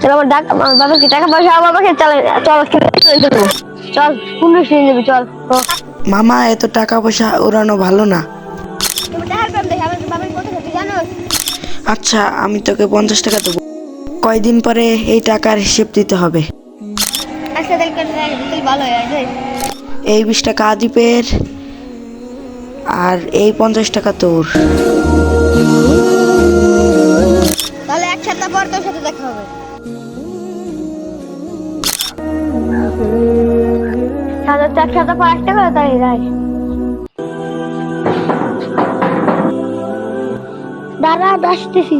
চল আমার ডাক আমার বাবাকে টাকা পয়সা আমার বাবাকে চল চল চল কোন নিয়ে যাবি চল। মামা এত টাকা পয়সা উড়ানো ভালো না। আচ্ছা আমি তোকে পঞ্চাশ টাকা দেবো। কয়দিন পরে এই টাকার হিসেব দিতে হবে? আচ্ছা এই বিশ টাকা আদিপের আর এই পঞ্চাশ টাকা তোর। এক সপ্তাহ পর তোর সাথে দেখা হবে। তাহলে তো এক সপ্তাহ পর একটা করে তাই যাই দাঁড়া আসতেছি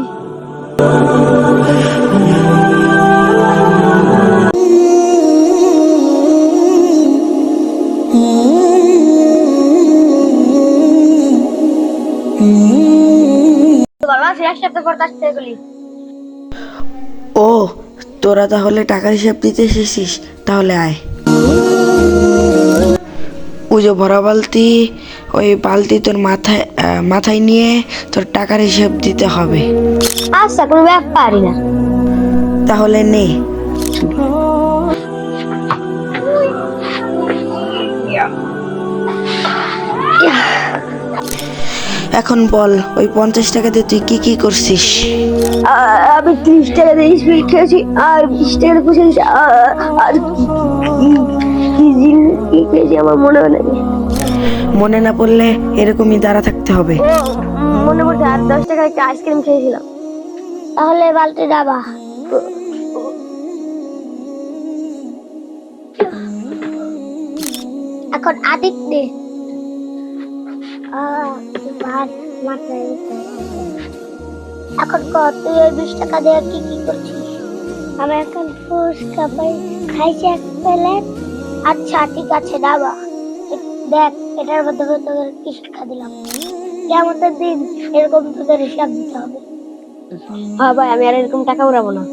বাবা সে এক পর আসতে গেলি ও তোরা তাহলে টাকার হিসাব দিতে এসেছিস তাহলে আয়। ওই যে ভরা বালতি ওই বালতি তোর মাথায় মাথায় নিয়ে তোর টাকার হিসাব দিতে হবে। আচ্ছা কোনো ব্যাপারই না। তাহলে নে। এখন বল ওই পঞ্চাশ টাকা দিয়ে তুই কি কি করছিস? আমি ত্রিশ টাকা দিয়ে স্পিড খেয়েছি আর বিশ টাকা দিয়ে আর কি- খেয়েছি আমার মনে হয় না। মনে না পড়লে এরকমই দাঁড়া থাকতে হবে। মনে পড়ছে আর দশ টাকা একটা আইসক্রিম খেয়েছিলাম। তাহলে বালতি ডাবা এখন আদিক দে। এখন কত তুই বিশ টাকা দিয়ে কি কি করছিস? আমি এখন ফুচকা পাই, খাইছি এক প্লেট। আচ্ছা ঠিক আছে এ- দেখ, এটার মধ্যে তোদের কি শিক্ষা দিলাম। কেমন দিন, এরকম তোদের হিসাব দিতে হবে। হ্যাঁ আমি আর এরকম টাকা উড়াবো না।